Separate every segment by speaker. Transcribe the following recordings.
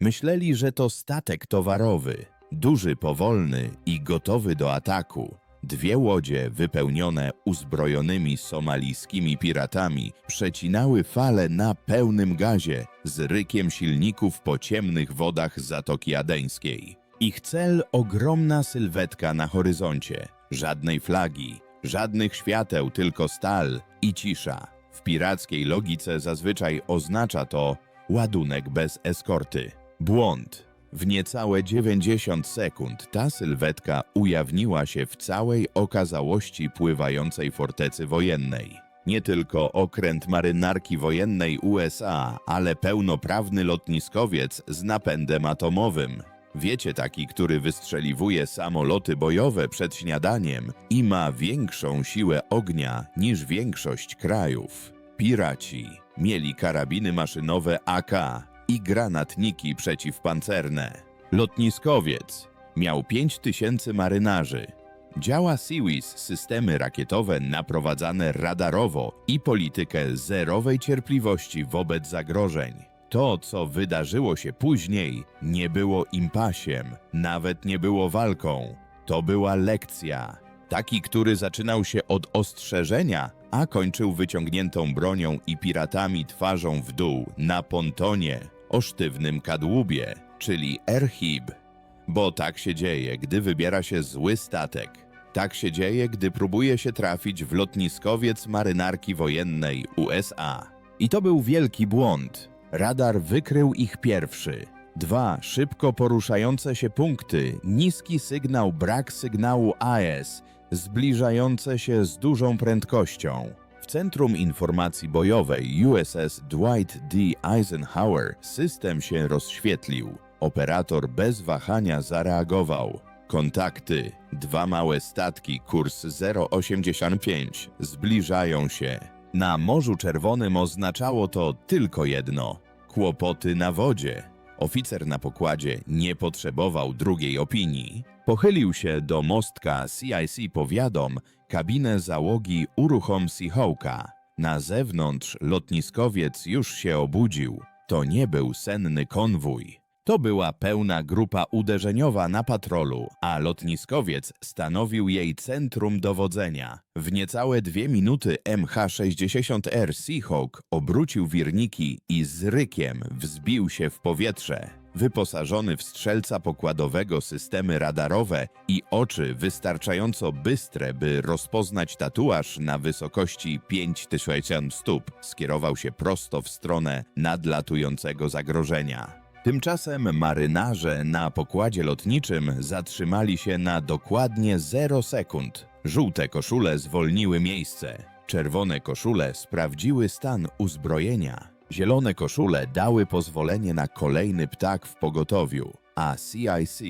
Speaker 1: Myśleli, że to statek towarowy, duży, powolny i gotowy do ataku. Dwie łodzie wypełnione uzbrojonymi somalijskimi piratami przecinały fale na pełnym gazie z rykiem silników po ciemnych wodach Zatoki Adeńskiej. Ich cel ogromna sylwetka na horyzoncie. Żadnej flagi, żadnych świateł, tylko stal i cisza. W pirackiej logice zazwyczaj oznacza to ładunek bez eskorty. Błąd. W niecałe 90 sekund ta sylwetka ujawniła się w całej okazałości pływającej fortecy wojennej. Nie tylko okręt marynarki wojennej USA, ale pełnoprawny lotniskowiec z napędem atomowym. Wiecie taki, który wystrzeliwuje samoloty bojowe przed śniadaniem i ma większą siłę ognia niż większość krajów. Piraci mieli karabiny maszynowe AK i granatniki przeciwpancerne. Lotniskowiec miał 5000 marynarzy. Działa Seawees systemy rakietowe naprowadzane radarowo i politykę zerowej cierpliwości wobec zagrożeń. To, co wydarzyło się później, nie było impasiem, nawet nie było walką. To była lekcja. Taki, który zaczynał się od ostrzeżenia, a kończył wyciągniętą bronią i piratami twarzą w dół na pontonie o sztywnym kadłubie, czyli Erhib. Bo tak się dzieje, gdy wybiera się zły statek. Tak się dzieje, gdy próbuje się trafić w lotniskowiec marynarki wojennej USA. I to był wielki błąd. Radar wykrył ich pierwszy. Dwa szybko poruszające się punkty, niski sygnał, brak sygnału AS, zbliżające się z dużą prędkością. W Centrum Informacji Bojowej USS Dwight D. Eisenhower system się rozświetlił. Operator bez wahania zareagował. Kontakty. Dwa małe statki, kurs 085, zbliżają się. Na Morzu Czerwonym oznaczało to tylko jedno: kłopoty na wodzie. Oficer na pokładzie nie potrzebował drugiej opinii. Pochylił się do mostka CIC powiadom, kabinę załogi uruchom Seahawka. Na zewnątrz lotniskowiec już się obudził. To nie był senny konwój. To była pełna grupa uderzeniowa na patrolu, a lotniskowiec stanowił jej centrum dowodzenia. W niecałe dwie minuty MH-60R Seahawk obrócił wirniki i z rykiem wzbił się w powietrze. Wyposażony w strzelca pokładowego systemy radarowe i oczy wystarczająco bystre, by rozpoznać tatuaż na wysokości 5000 stóp, skierował się prosto w stronę nadlatującego zagrożenia. Tymczasem marynarze na pokładzie lotniczym zatrzymali się na dokładnie 0 sekund. Żółte koszule zwolniły miejsce, czerwone koszule sprawdziły stan uzbrojenia, zielone koszule dały pozwolenie na kolejny ptak w pogotowiu, a CIC.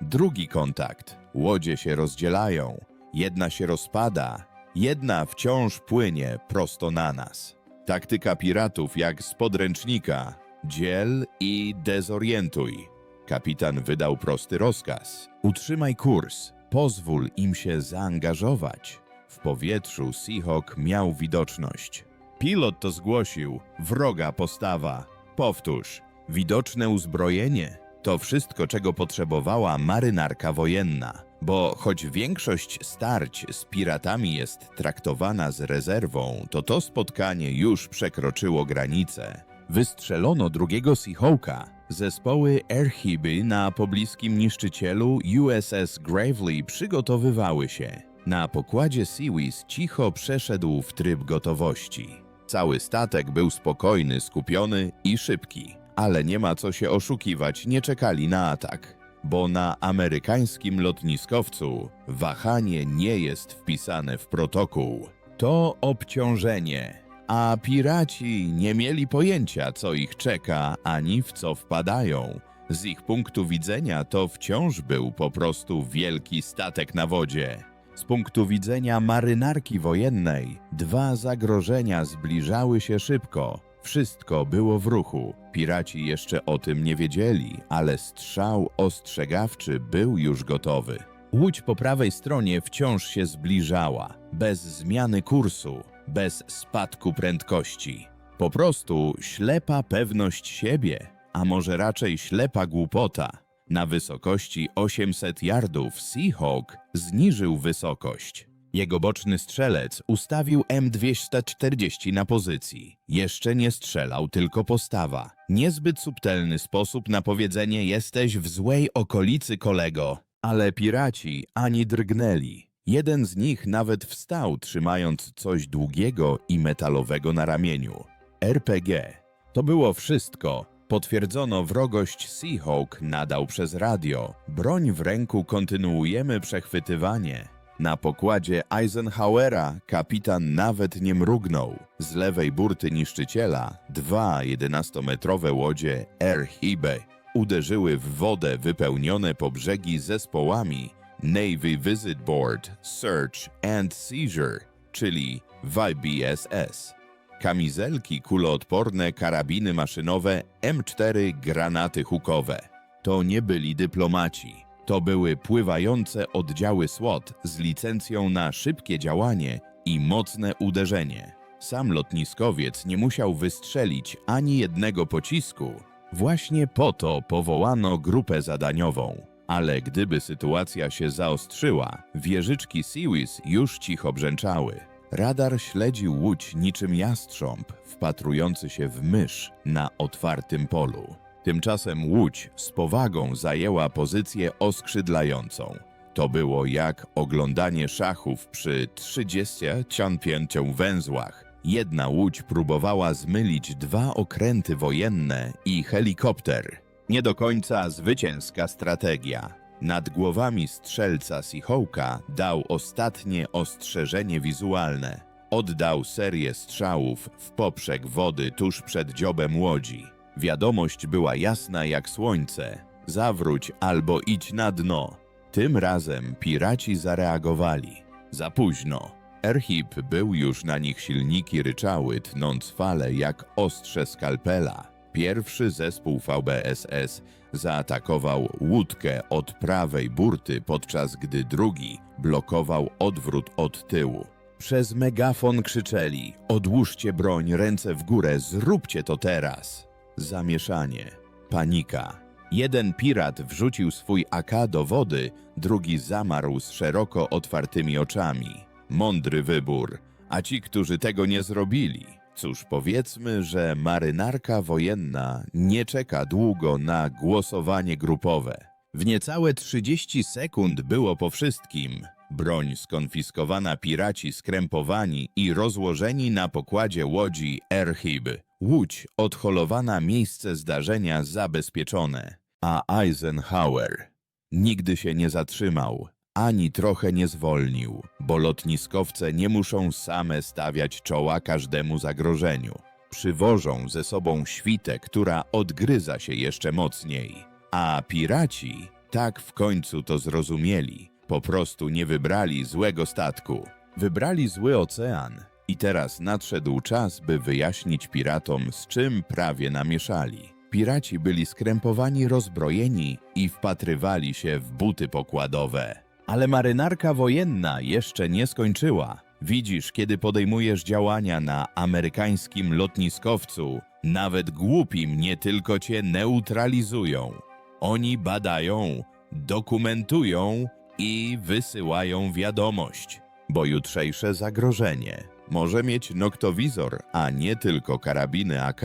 Speaker 1: Drugi kontakt. Łodzie się rozdzielają, jedna się rozpada, jedna wciąż płynie prosto na nas. Taktyka piratów jak z podręcznika. Dziel i dezorientuj. Kapitan wydał prosty rozkaz. Utrzymaj kurs, pozwól im się zaangażować. W powietrzu Seahawk miał widoczność. Pilot to zgłosił. Wroga postawa. Powtórz. Widoczne uzbrojenie. To wszystko, czego potrzebowała marynarka wojenna. Bo choć większość starć z piratami jest traktowana z rezerwą, to to spotkanie już przekroczyło granicę. Wystrzelono drugiego Seahawka. Zespoły Airhiby na pobliskim niszczycielu USS Gravely przygotowywały się. Na pokładzie Seawees cicho przeszedł w tryb gotowości. Cały statek był spokojny, skupiony i szybki. Ale nie ma co się oszukiwać, nie czekali na atak. Bo na amerykańskim lotniskowcu wahanie nie jest wpisane w protokół. To obciążenie, a piraci nie mieli pojęcia, co ich czeka, ani w co wpadają. Z ich punktu widzenia to wciąż był po prostu wielki statek na wodzie. Z punktu widzenia marynarki wojennej, dwa zagrożenia zbliżały się szybko. Wszystko było w ruchu. Piraci jeszcze o tym nie wiedzieli, ale strzał ostrzegawczy był już gotowy. Łódź po prawej stronie wciąż się zbliżała, bez zmiany kursu, bez spadku prędkości. Po prostu ślepa pewność siebie. a może raczej ślepa głupota. Na wysokości 800 yardów Seahawk zniżył wysokość. Jego boczny strzelec ustawił M240 na pozycji. Jeszcze nie strzelał, tylko postawa. Niezbyt subtelny sposób na powiedzenie jesteś w złej okolicy, kolego. Ale piraci ani drgnęli. Jeden z nich nawet wstał, trzymając coś długiego i metalowego na ramieniu. RPG. To było wszystko. Potwierdzono wrogość Seahawk nadał przez radio. Broń w ręku kontynuujemy przechwytywanie. Na pokładzie Eisenhowera kapitan nawet nie mrugnął. Z lewej burty niszczyciela dwa 11-metrowe łodzie Air Hibe uderzyły w wodę wypełnione po brzegi zespołami Navy Visit Board Search and Seizure, czyli YBSS. Kamizelki kuloodporne, karabiny maszynowe, M4 granaty hukowe. To nie byli dyplomaci. To były pływające oddziały SWAT z licencją na szybkie działanie i mocne uderzenie. Sam lotniskowiec nie musiał wystrzelić ani jednego pocisku. Właśnie po to powołano grupę zadaniową. Ale gdyby sytuacja się zaostrzyła, wieżyczki Siwis już cicho brzęczały. Radar śledził łódź niczym jastrząb wpatrujący się w mysz na otwartym polu. Tymczasem łódź z powagą zajęła pozycję oskrzydlającą. To było jak oglądanie szachów przy 35 węzłach. Jedna łódź próbowała zmylić dwa okręty wojenne i helikopter. Nie do końca zwycięska strategia. Nad głowami strzelca Seahawka dał ostatnie ostrzeżenie wizualne. Oddał serię strzałów w poprzek wody tuż przed dziobem łodzi. Wiadomość była jasna jak słońce. Zawróć albo idź na dno. Tym razem piraci zareagowali. Za późno. Erhip był już na nich silniki ryczały, tnąc fale jak ostrze skalpela. Pierwszy zespół VBSS zaatakował łódkę od prawej burty, podczas gdy drugi blokował odwrót od tyłu. Przez megafon krzyczeli: Odłóżcie broń, ręce w górę, zróbcie to teraz! Zamieszanie, panika. Jeden pirat wrzucił swój AK do wody, drugi zamarł z szeroko otwartymi oczami. Mądry wybór, a ci, którzy tego nie zrobili, cóż, powiedzmy, że marynarka wojenna nie czeka długo na głosowanie grupowe. W niecałe 30 sekund było po wszystkim. Broń skonfiskowana, piraci skrępowani i rozłożeni na pokładzie łodzi Erhib. Łódź odholowana, miejsce zdarzenia zabezpieczone. A Eisenhower nigdy się nie zatrzymał, ani trochę nie zwolnił, bo lotniskowce nie muszą same stawiać czoła każdemu zagrożeniu. Przywożą ze sobą świtę, która odgryza się jeszcze mocniej. A piraci tak w końcu to zrozumieli. Po prostu nie wybrali złego statku. Wybrali zły ocean. I teraz nadszedł czas, by wyjaśnić piratom, z czym prawie namieszali. Piraci byli skrępowani, rozbrojeni i wpatrywali się w buty pokładowe. Ale marynarka wojenna jeszcze nie skończyła. Widzisz, kiedy podejmujesz działania na amerykańskim lotniskowcu, nawet głupim nie tylko cię neutralizują. Oni badają, dokumentują i wysyłają wiadomość, bo jutrzejsze zagrożenie może mieć noktowizor, a nie tylko karabiny AK,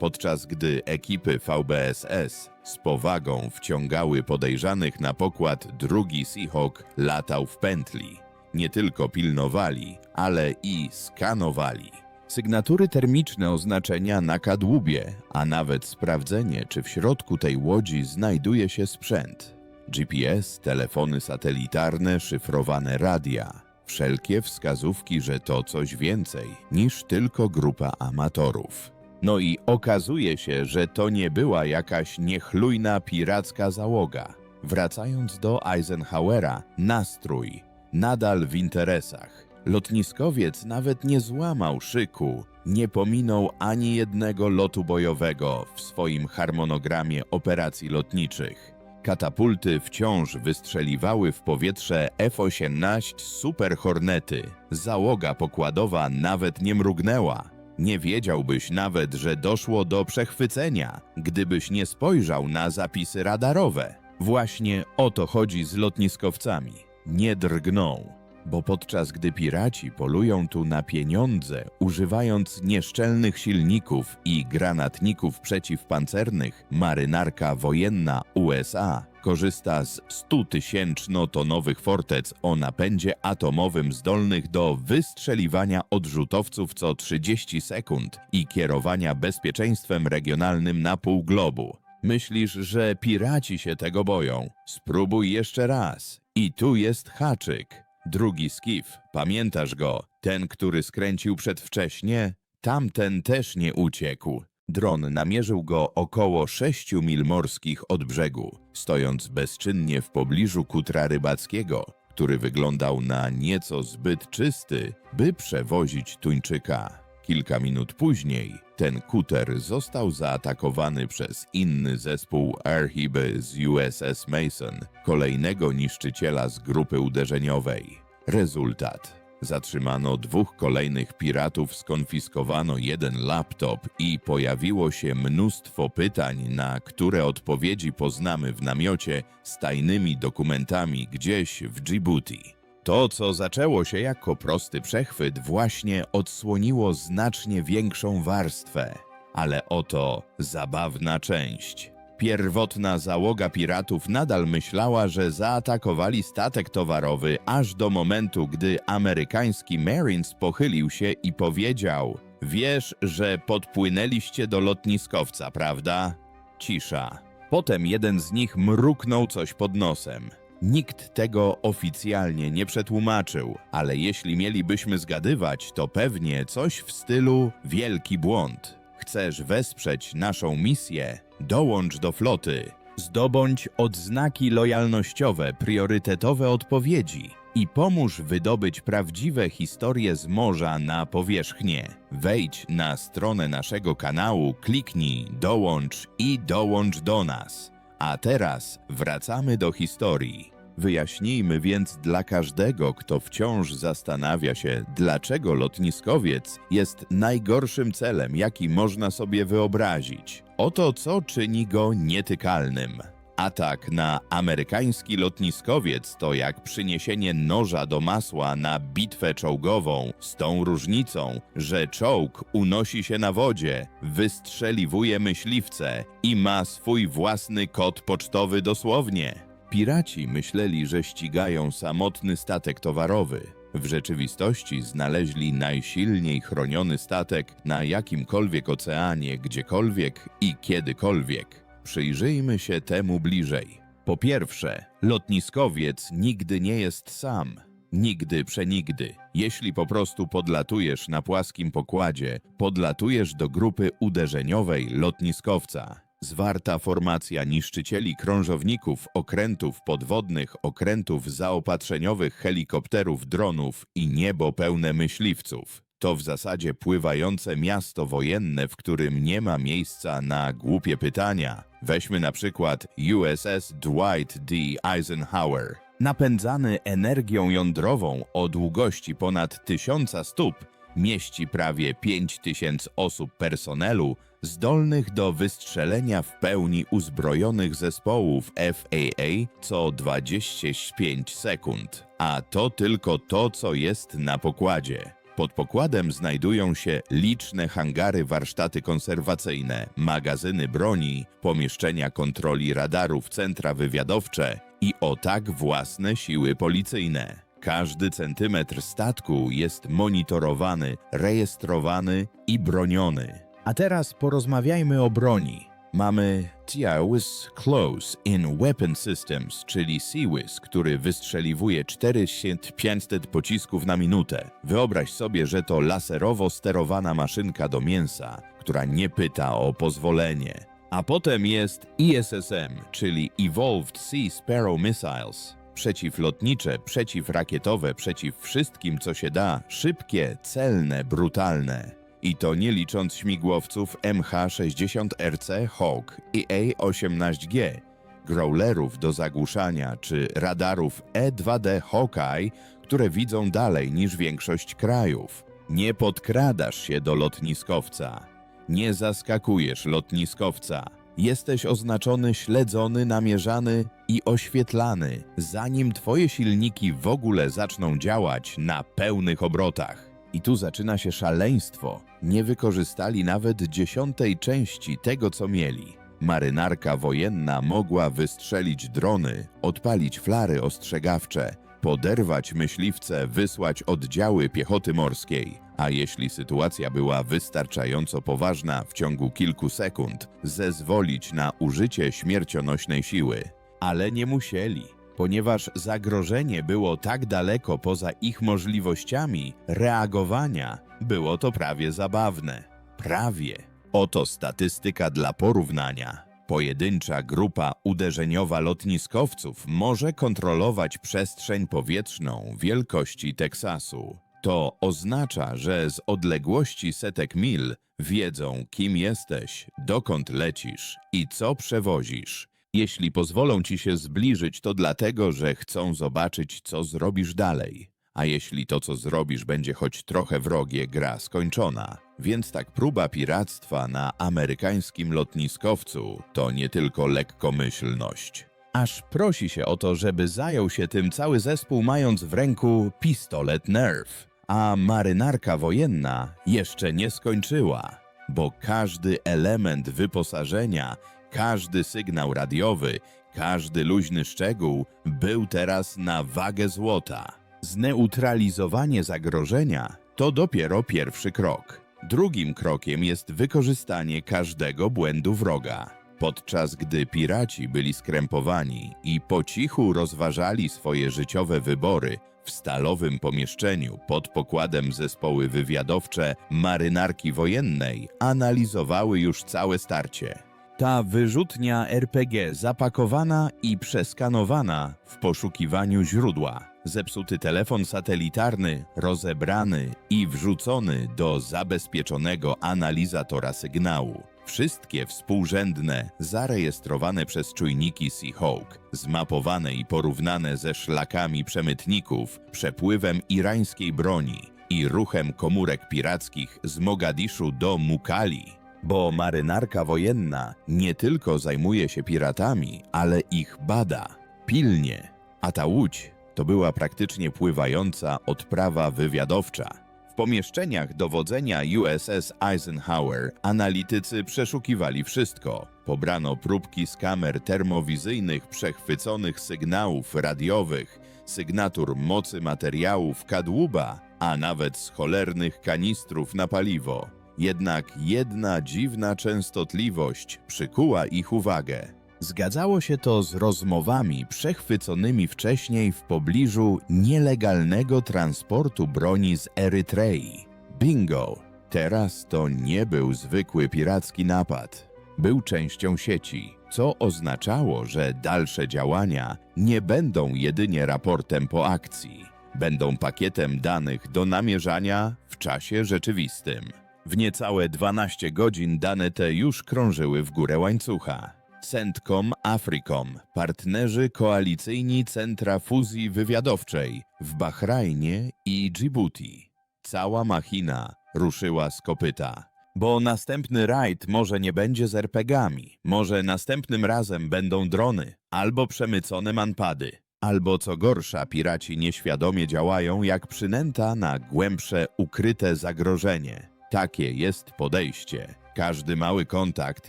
Speaker 1: podczas gdy ekipy VBSS z powagą wciągały podejrzanych na pokład drugi Seahawk latał w pętli. Nie tylko pilnowali, ale i skanowali. Sygnatury termiczne oznaczenia na kadłubie, a nawet sprawdzenie, czy w środku tej łodzi znajduje się sprzęt. GPS, telefony satelitarne, szyfrowane radia. Wszelkie wskazówki, że to coś więcej niż tylko grupa amatorów. No i okazuje się, że to nie była jakaś niechlujna piracka załoga. Wracając do Eisenhowera, nastrój nadal w interesach. Lotniskowiec nawet nie złamał szyku, nie pominął ani jednego lotu bojowego w swoim harmonogramie operacji lotniczych. Katapulty wciąż wystrzeliwały w powietrze F-18 Super Hornety. Załoga pokładowa nawet nie mrugnęła. Nie wiedziałbyś nawet, że doszło do przechwycenia, gdybyś nie spojrzał na zapisy radarowe. Właśnie o to chodzi z lotniskowcami. Nie drgną, bo podczas gdy piraci polują tu na pieniądze, używając nieszczelnych silników i granatników przeciwpancernych, marynarka wojenna USA korzysta z 100-tysięczno-tonowych fortec o napędzie atomowym zdolnych do wystrzeliwania odrzutowców co 30 sekund i kierowania bezpieczeństwem regionalnym na pół globu. Myślisz, że piraci się tego boją? Spróbuj jeszcze raz. I tu jest haczyk. Drugi skif, pamiętasz go? Ten, który skręcił przedwcześnie? Tamten też nie uciekł. Dron namierzył go około 6 mil morskich od brzegu, stojąc bezczynnie w pobliżu kutra rybackiego, który wyglądał na nieco zbyt czysty, by przewozić tuńczyka. Kilka minut później ten kuter został zaatakowany przez inny zespół Airhiby z USS Mason, kolejnego niszczyciela z grupy uderzeniowej. Rezultat. Zatrzymano dwóch kolejnych piratów, skonfiskowano jeden laptop i pojawiło się mnóstwo pytań, na które odpowiedzi poznamy w namiocie z tajnymi dokumentami gdzieś w Djibouti. To, co zaczęło się jako prosty przechwyt, właśnie odsłoniło znacznie większą warstwę. Ale oto zabawna część. Pierwotna załoga piratów nadal myślała, że zaatakowali statek towarowy aż do momentu, gdy amerykański Marines pochylił się i powiedział: Wiesz, że podpłynęliście do lotniskowca, prawda? Cisza. Potem jeden z nich mruknął coś pod nosem. Nikt tego oficjalnie nie przetłumaczył, ale jeśli mielibyśmy zgadywać, to pewnie coś w stylu wielki błąd. Chcesz wesprzeć naszą misję? Dołącz do floty. Zdobądź odznaki lojalnościowe, priorytetowe odpowiedzi i pomóż wydobyć prawdziwe historie z morza na powierzchnię. Wejdź na stronę naszego kanału, kliknij dołącz i dołącz do nas. A teraz wracamy do historii. Wyjaśnijmy więc dla każdego, kto wciąż zastanawia się, dlaczego lotniskowiec jest najgorszym celem, jaki można sobie wyobrazić. Oto co czyni go nietykalnym. Atak na amerykański lotniskowiec to jak przyniesienie noża do masła na bitwę czołgową, z tą różnicą, że czołg unosi się na wodzie, wystrzeliwuje myśliwce i ma swój własny kod pocztowy dosłownie. Piraci myśleli, że ścigają samotny statek towarowy. W rzeczywistości znaleźli najsilniej chroniony statek na jakimkolwiek oceanie, gdziekolwiek i kiedykolwiek. Przyjrzyjmy się temu bliżej. Po pierwsze, lotniskowiec nigdy nie jest sam. Nigdy przenigdy. Jeśli po prostu podlatujesz na płaskim pokładzie, podlatujesz do grupy uderzeniowej lotniskowca. Zwarta formacja niszczycieli krążowników, okrętów podwodnych, okrętów zaopatrzeniowych, helikopterów, dronów i niebo pełne myśliwców. To w zasadzie pływające miasto wojenne, w którym nie ma miejsca na głupie pytania. Weźmy na przykład USS Dwight D. Eisenhower. Napędzany energią jądrową o długości ponad 1000 stóp, mieści prawie 5000 osób personelu zdolnych do wystrzelenia w pełni uzbrojonych zespołów FAA co 25 sekund. A to tylko to, co jest na pokładzie. Pod pokładem znajdują się liczne hangary, warsztaty konserwacyjne, magazyny broni, pomieszczenia kontroli radarów, centra wywiadowcze i o tak własne siły policyjne. Każdy centymetr statku jest monitorowany, rejestrowany i broniony. A teraz porozmawiajmy o broni. Mamy TIAWS Close in Weapon Systems, czyli CIWIS, który wystrzeliwuje 4500 pocisków na minutę. Wyobraź sobie, że to laserowo sterowana maszynka do mięsa, która nie pyta o pozwolenie. A potem jest ISSM, czyli Evolved Sea Sparrow Missiles. Przeciwlotnicze, przeciwrakietowe, przeciw wszystkim, co się da, szybkie, celne, brutalne. I to nie licząc śmigłowców MH-60RC Hawk i A-18G, growlerów do zagłuszania czy radarów E2D Hawkeye, które widzą dalej niż większość krajów. Nie podkradasz się do lotniskowca. Nie zaskakujesz lotniskowca. Jesteś oznaczony, śledzony, namierzany i oświetlany, zanim twoje silniki w ogóle zaczną działać na pełnych obrotach. I tu zaczyna się szaleństwo. Nie wykorzystali nawet dziesiątej części tego, co mieli. Marynarka wojenna mogła wystrzelić drony, odpalić flary ostrzegawcze, poderwać myśliwce, wysłać oddziały piechoty morskiej, a jeśli sytuacja była wystarczająco poważna w ciągu kilku sekund, zezwolić na użycie śmiercionośnej siły. Ale nie musieli, ponieważ zagrożenie było tak daleko poza ich możliwościami reagowania, było to prawie zabawne. Prawie. Oto statystyka dla porównania. Pojedyncza grupa uderzeniowa lotniskowców może kontrolować przestrzeń powietrzną wielkości Teksasu. To oznacza, że z odległości setek mil wiedzą, kim jesteś, dokąd lecisz i co przewozisz. Jeśli pozwolą ci się zbliżyć, to dlatego, że chcą zobaczyć, co zrobisz dalej. A jeśli to, co zrobisz, będzie choć trochę wrogie, gra skończona. Więc tak próba piractwa na amerykańskim lotniskowcu to nie tylko lekkomyślność. Aż prosi się o to, żeby zajął się tym cały zespół, mając w ręku pistolet Nerf. A marynarka wojenna jeszcze nie skończyła, bo każdy element wyposażenia, każdy sygnał radiowy, każdy luźny szczegół był teraz na wagę złota. Zneutralizowanie zagrożenia to dopiero pierwszy krok. Drugim krokiem jest wykorzystanie każdego błędu wroga. Podczas gdy piraci byli skrępowani i po cichu rozważali swoje życiowe wybory w stalowym pomieszczeniu pod pokładem zespoły wywiadowcze marynarki wojennej analizowały już całe starcie. Ta wyrzutnia RPG zapakowana i przeskanowana w poszukiwaniu źródła. Zepsuty telefon satelitarny, rozebrany i wrzucony do zabezpieczonego analizatora sygnału. Wszystkie współrzędne, zarejestrowane przez czujniki Seahawk, zmapowane i porównane ze szlakami przemytników, przepływem irańskiej broni i ruchem komórek pirackich z Mogadiszu do Mukali. Bo marynarka wojenna nie tylko zajmuje się piratami, ale ich bada. Pilnie. A ta łódź to była praktycznie pływająca odprawa wywiadowcza. W pomieszczeniach dowodzenia USS Eisenhower analitycy przeszukiwali wszystko. Pobrano próbki z kamer termowizyjnych przechwyconych sygnałów radiowych, sygnatur mocy materiałów kadłuba, a nawet z cholernych kanistrów na paliwo. Jednak jedna dziwna częstotliwość przykuła ich uwagę. Zgadzało się to z rozmowami przechwyconymi wcześniej w pobliżu nielegalnego transportu broni z Erytrei. Bingo! Teraz to nie był zwykły piracki napad. Był częścią sieci, co oznaczało, że dalsze działania nie będą jedynie raportem po akcji. Będą pakietem danych do namierzania w czasie rzeczywistym. W niecałe 12 godzin dane te już krążyły w górę łańcucha. Centcom Africom, partnerzy koalicyjni Centra Fuzji Wywiadowczej w Bahrajnie i Djibouti. Cała machina ruszyła z kopyta. Bo następny rajd może nie będzie z RPGami, może następnym razem będą drony, albo przemycone manpady, albo co gorsza, piraci nieświadomie działają jak przynęta na głębsze, ukryte zagrożenie. Takie jest podejście. Każdy mały kontakt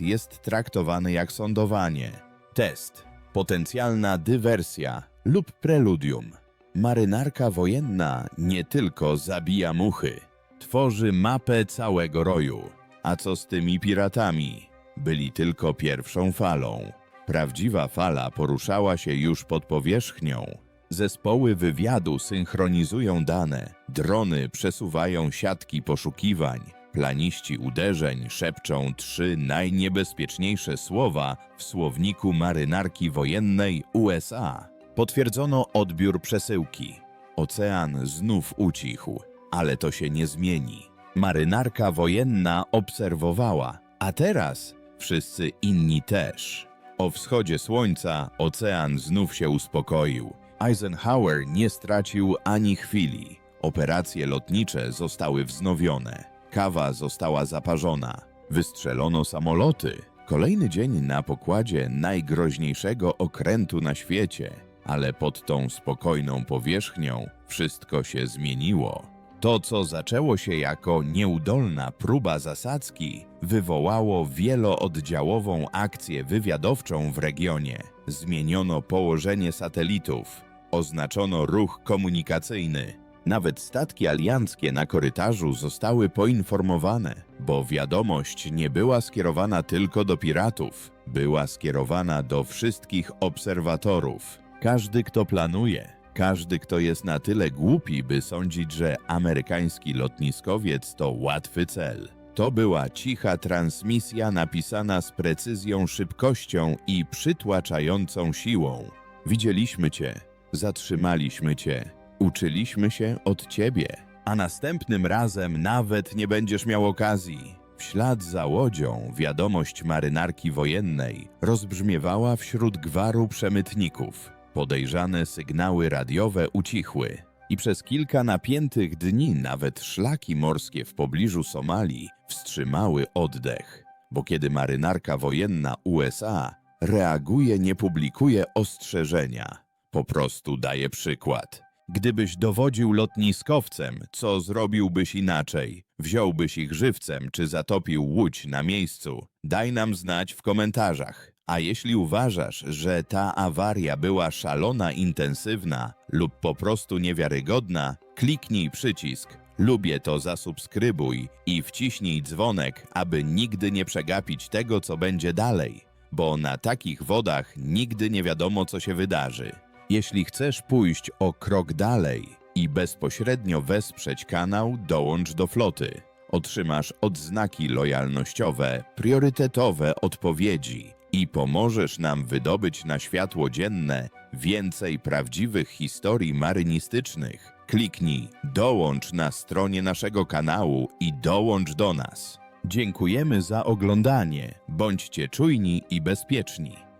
Speaker 1: jest traktowany jak sądowanie. Test, potencjalna dywersja lub preludium. Marynarka wojenna nie tylko zabija muchy, tworzy mapę całego roju. A co z tymi piratami? Byli tylko pierwszą falą. Prawdziwa fala poruszała się już pod powierzchnią. Zespoły wywiadu synchronizują dane, drony przesuwają siatki poszukiwań, planiści uderzeń szepczą trzy najniebezpieczniejsze słowa w słowniku marynarki wojennej USA. Potwierdzono odbiór przesyłki. Ocean znów ucichł, ale to się nie zmieni. Marynarka wojenna obserwowała, a teraz wszyscy inni też. O wschodzie słońca ocean znów się uspokoił. Eisenhower nie stracił ani chwili. Operacje lotnicze zostały wznowione. Kawa została zaparzona. Wystrzelono samoloty. Kolejny dzień na pokładzie najgroźniejszego okrętu na świecie. Ale pod tą spokojną powierzchnią wszystko się zmieniło. To, co zaczęło się jako nieudolna próba zasadzki, wywołało wielooddziałową akcję wywiadowczą w regionie. Zmieniono położenie satelitów, oznaczono ruch komunikacyjny. Nawet statki alianckie na korytarzu zostały poinformowane, bo wiadomość nie była skierowana tylko do piratów, była skierowana do wszystkich obserwatorów. Każdy, kto planuje, każdy, kto jest na tyle głupi, by sądzić, że amerykański lotniskowiec to łatwy cel. To była cicha transmisja napisana z precyzją, szybkością i przytłaczającą siłą. Widzieliśmy cię, zatrzymaliśmy cię, uczyliśmy się od ciebie, a następnym razem nawet nie będziesz miał okazji. W ślad za łodzią wiadomość marynarki wojennej rozbrzmiewała wśród gwaru przemytników. Podejrzane sygnały radiowe ucichły. I przez kilka napiętych dni nawet szlaki morskie w pobliżu Somalii wstrzymały oddech, bo kiedy marynarka wojenna USA reaguje, nie publikuje ostrzeżenia, po prostu daje przykład. Gdybyś dowodził lotniskowcem, co zrobiłbyś inaczej? Wziąłbyś ich żywcem czy zatopił łódź na miejscu? Daj nam znać w komentarzach. A jeśli uważasz, że ta awaria była szalona intensywna lub po prostu niewiarygodna, kliknij przycisk Lubię to zasubskrybuj i wciśnij dzwonek, aby nigdy nie przegapić tego, co będzie dalej, bo na takich wodach nigdy nie wiadomo, co się wydarzy. Jeśli chcesz pójść o krok dalej i bezpośrednio wesprzeć kanał, dołącz do floty. Otrzymasz odznaki lojalnościowe, priorytetowe odpowiedzi i pomożesz nam wydobyć na światło dzienne więcej prawdziwych historii marynistycznych. Kliknij dołącz na stronie naszego kanału i dołącz do nas. Dziękujemy za oglądanie. Bądźcie czujni i bezpieczni.